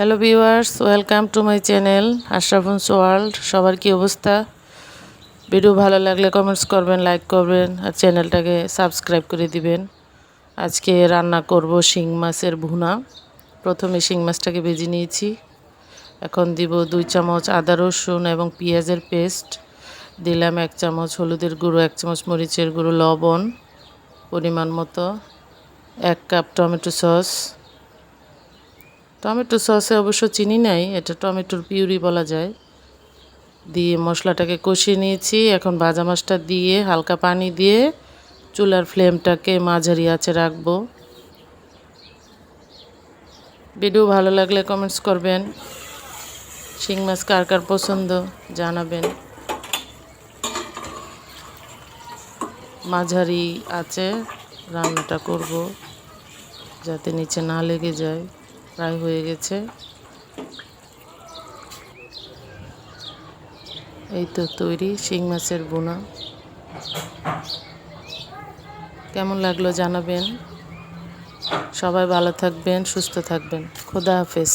Hello viewers welcome to my channel Ashrafun's world সবার কি অবস্থা? ভিডিও ভালো লাগলে কমেন্টস করবেন লাইক করবেন, আর চ্যানেলটাকে সাবস্ক্রাইব করে দিবেন। আজকে রান্না করব শিং মাছের ভুনা। প্রথমে শিং মাছটাকে ভেজে নিয়েছি। এখন দিব দুই চামচ আদা রসুন এবং পেঁয়াজের পেস্ট। দিলাম এক চামচ হলুদের গুঁড়ো, এক চামচ মরিচের গুঁড়ো, লবণ পরিমাণ মতো, এক কাপ টমেটো সস। টমেটো সসে অবশ্য চিনি নাই, এটা টমেটোর পিউরি বলা যায়। দিয়ে মশলাটাকে কষিয়ে নিয়েছি, এখন ভাজা মাছটা দিয়ে হালকা পানি দিয়ে চুলার ফ্লেমটাকে মাঝারি আছে রাখব। ভিডিও ভালো লাগলে কমেন্টস করবেন। শিং মাছ কার কার পছন্দ জানাবেন। মাঝারি আছে রান্নাটা করব, যাতে নিচে না লেগে যায়। প্রায় হয়ে গেছে। এই তো তৈরি শিং মাছের বোনা কেমন লাগল জানাবেন। সবাই ভালো থাকবেন, সুস্থ থাকবেন। খোদা হাফেজ।